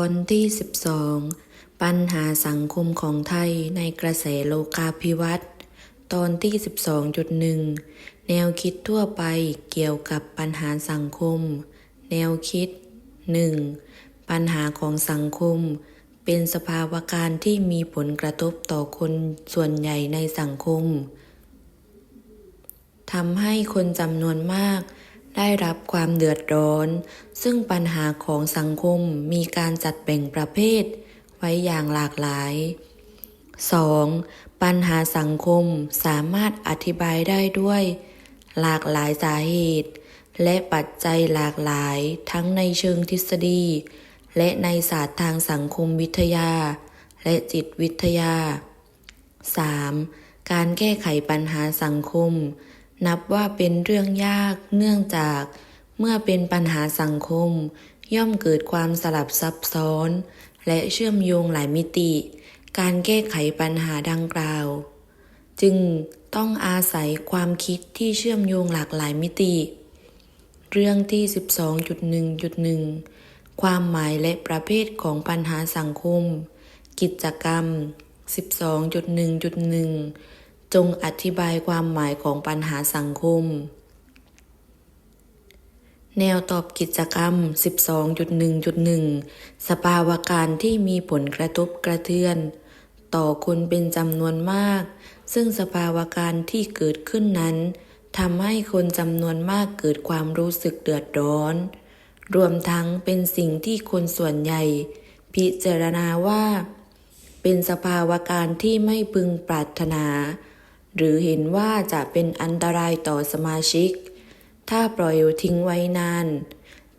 อนที่ 12 ปัญหาสังคมของไทยในกระแสโลกาภิวัตน์ตอนที่ 12.1 แนวคิดทั่วไปเกี่ยวกับปัญหาสังคม แนวคิด 1. ปัญหาของสังคม เป็นสภาวะการที่มีผลกระทบต่อคนส่วนใหญ่ในสังคมทำให้คนจำนวนมาก ได้รับความเดือดร้อน ซึ่งปัญหาของสังคมมีการจัดแบ่งประเภท ไว้อย่างหลากหลาย 2. ปัญหาสังคมสามารถอธิบายได้ด้วย หลากหลายสาเหตุ และปัจจัยหลากหลายทั้งในเชิงทฤษฎี และในศาสตร์ทางสังคมวิทยา และจิตวิทยา 3. การแก้ไขปัญหาสังคม นับว่าเป็นเรื่องยากเนื่องจากเมื่อเป็นปัญหาสังคม ย่อมเกิดความสลับซับซ้อน และเชื่อมโยงหลายมิติ การแก้ไขปัญหาดังกล่าว จึงต้องอาศัยความคิดที่เชื่อมโยงหลากหลายมิติ เรื่องที่ 12.1.1 ความหมายและประเภทของปัญหาสังคม กิจกรรม 12.1.1 จงอธิบายความหมายของปัญหาสังคม แนวตอบกิจกรรม 12.1.1 สภาวะการที่มีผลกระทบกระเทือน ต่อคนเป็นจำนวนมาก ซึ่งสภาวะการที่เกิดขึ้นนั้นทำให้คนจำนวนมากเกิดความรู้สึกเดือดร้อน รวมทั้งเป็นสิ่งที่คนส่วนใหญ่ พิจารณาว่า เป็นสภาวะการที่ไม่พึงปรารถนา หรือเห็นว่าจะเป็นอันตรายต่อสมาชิก ถ้าปล่อยทิ้งไว้นาน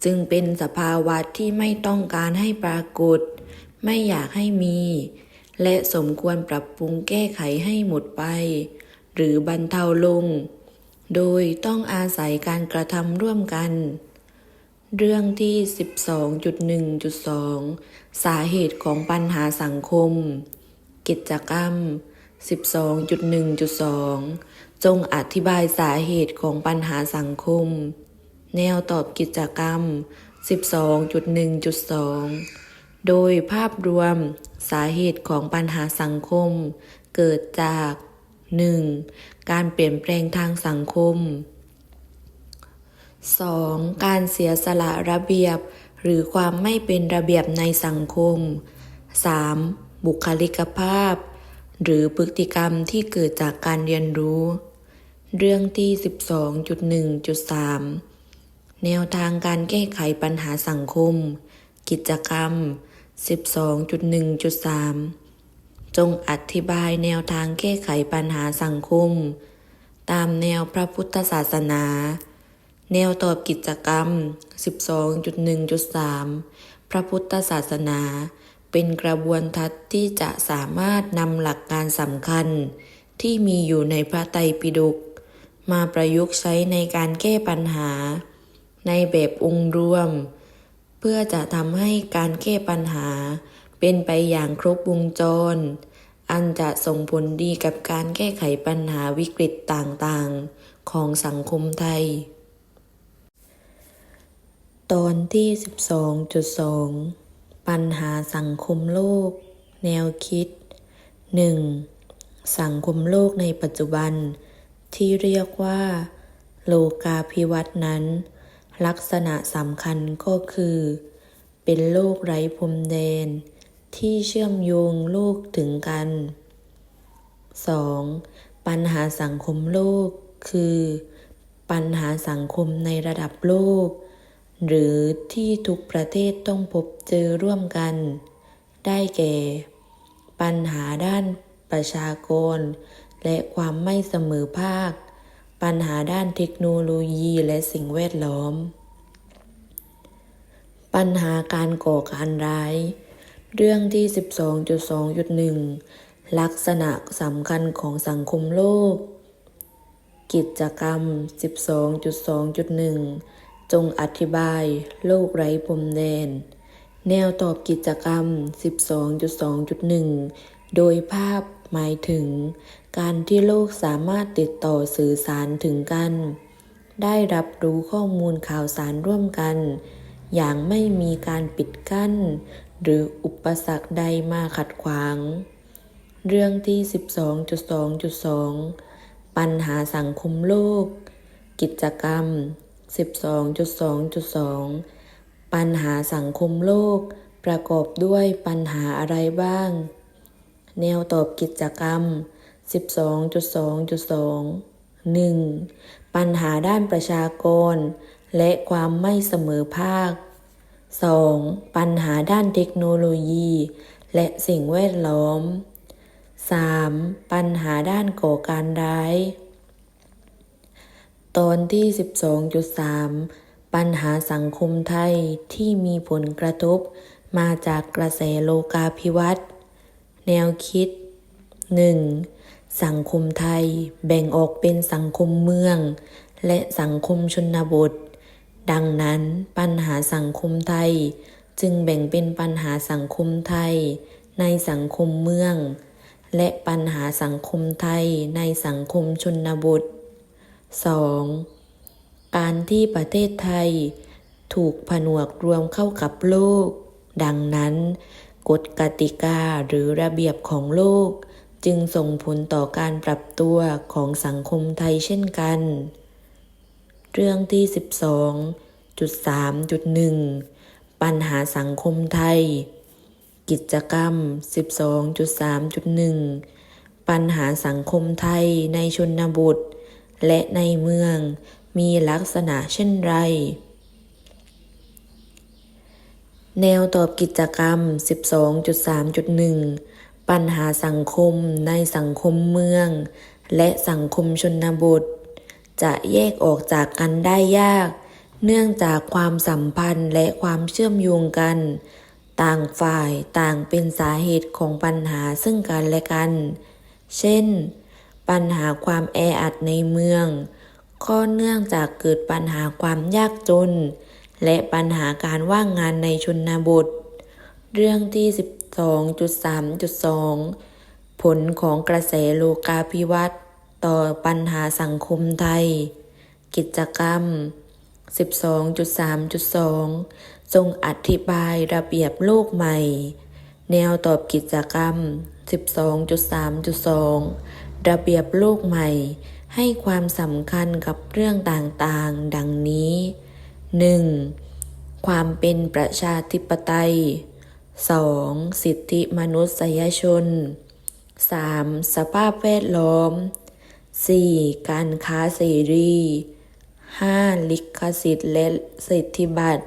จึงเป็นสภาวะที่ไม่ต้องการให้ปรากฏ ไม่อยากให้มี และสมควรปรับปรุงแก้ไขให้หมดไป หรือบรรเทาลง โดยต้องอาศัยการกระทำร่วมกัน เรื่องที่ 12.1.2 สาเหตุของปัญหาสังคม กิจกรรม 12.1.2 จงอธิบายสาเหตุของปัญหาสังคม แนวตอบกิจกรรม 12.1.2 โดยภาพรวมสาเหตุของปัญหาสังคม เกิดจาก 1. การเปลี่ยนแปลงทางสังคม 2. การเสียสละระเบียบ หรือความไม่เป็นระเบียบในสังคม 3. บุคลิกภาพ หรือพฤติกรรมที่เกิดจากการเรียนรู้ เรื่องที่ 12.1.3 แนวทางการแก้ไขปัญหาสังคม กิจกรรม 12.1.3 จงอธิบายแนวทางแก้ไขปัญหาสังคม ตามแนวพระพุทธศาสนา แนวตอบกิจกรรม 12.1.3 พระพุทธศาสนา เป็นกระบวนทัศน์ที่จะสามารถนำหลักการสำคัญ ที่มีอยู่ในพระไตรปิฎกมาประยุกต์ใช้ในการแก้ปัญหา ในแบบองค์รวม เพื่อจะทำให้การแก้ปัญหา เป็นไปอย่างครบวงจร อันจะส่งผลดีกับการแก้ไขปัญหาวิกฤตต่างๆ ของสังคมไทย ตอนที่ 12.2 ปัญหาสังคมโลก แนวคิด 1. สังคมโลกในปัจจุบัน ที่เรียกว่า โลกาภิวัตน์นั้น ลักษณะสำคัญก็คือ เป็นโลกไร้พรมแดน ที่เชื่อมโยงโลกถึงกัน 2. ปัญหาสังคมโลกคือ ปัญหาสังคมในระดับโลก หรือที่ทุกประเทศต้องพบเจอร่วมกัน ได้แก่ ปัญหาด้านประชากร และความไม่เสมอภาค ปัญหาด้านเทคโนโลยีและสิ่งแวดล้อม ปัญหาการก่อการร้าย เรื่องที่ 12.2.1 ลักษณะสำคัญของสังคมโลก กิจกรรม 12.2.1 จงอธิบาย โลกไร้พรมแดน แนวตอบกิจกรรม 12.2.1 โดยภาพหมายถึง การที่โลกสามารถติดต่อสื่อสารถึงกัน ได้รับรู้ข้อมูลข่าวสารร่วมกัน อย่างไม่มีการปิดกั้น หรืออุปสรรคใดมาขัดขวาง เรื่องที่ 12.2.2 ปัญหาสังคมโลก กิจกรรม 12.2.2 ปัญหาสังคมโลก ประกอบด้วยปัญหาอะไรบ้าง แนวตอบกิจกรรม 12.2.2 1. ปัญหาด้านประชากร และความไม่เสมอภาค 2. ปัญหาด้านเทคโนโลยี และสิ่งแวดล้อม 3. ปัญหาด้านก่อการร้าย ตอนที่ 12.3 ปัญหาสังคมไทยที่มีผลกระทบมาจากกระแสโลกาภิวัตน์แนวคิด 1. สังคมไทยแบ่งออกเป็นสังคมเมือง และสังคมชนบท ดังนั้นปัญหาสังคมไทย จึงแบ่งเป็นปัญหาสังคมไทย ในสังคมเมือง และปัญหาสังคมไทยในสังคมชนบท 2. การที่ประเทศไทย ถูกผนวกรวมเข้ากับโลก ดังนั้น กฎกติกาหรือระเบียบของโลก จึงส่งผลต่อการปรับตัวของสังคมไทยเช่นกัน เรื่องที่ 12.3.1 ปัญหาสังคมไทย กิจกรรม 12.3.1 ปัญหาสังคมไทยในชนบท และในเมืองมีลักษณะเช่นไร แนวตอบกิจกรรม 12.3.1 ปัญหาสังคมในสังคมเมือง และสังคมชนบท จะแยกออกจากกันได้ยาก เนื่องจากความสัมพันธ์และความเชื่อมโยงกัน ต่างฝ่ายต่างเป็นสาเหตุของปัญหาซึ่งกันและกัน เช่น ปัญหาความแออัดในเมืองข้อเนื่องจากเกิดปัญหาความยากจน และปัญหาการว่างงานในชนบท เรื่องที่ 12.3.2 ผลของกระแสโลกาภิวัตน์ต่อปัญหาสังคมไทย กิจกรรม 12.3.2 ทรงอธิบายระเบียบโลกใหม่ แนวตอบกิจกรรม 12.3.2 ระเบียบโลกใหม่ ให้ความสำคัญกับเรื่องต่างๆ ดังนี้ 1. ความเป็นประชาธิปไตย 2. สิทธิมนุษยชน 3. สภาพแวดล้อม 4. การค้าเสรี 5. ลิขสิทธิ์และสิทธิบัตร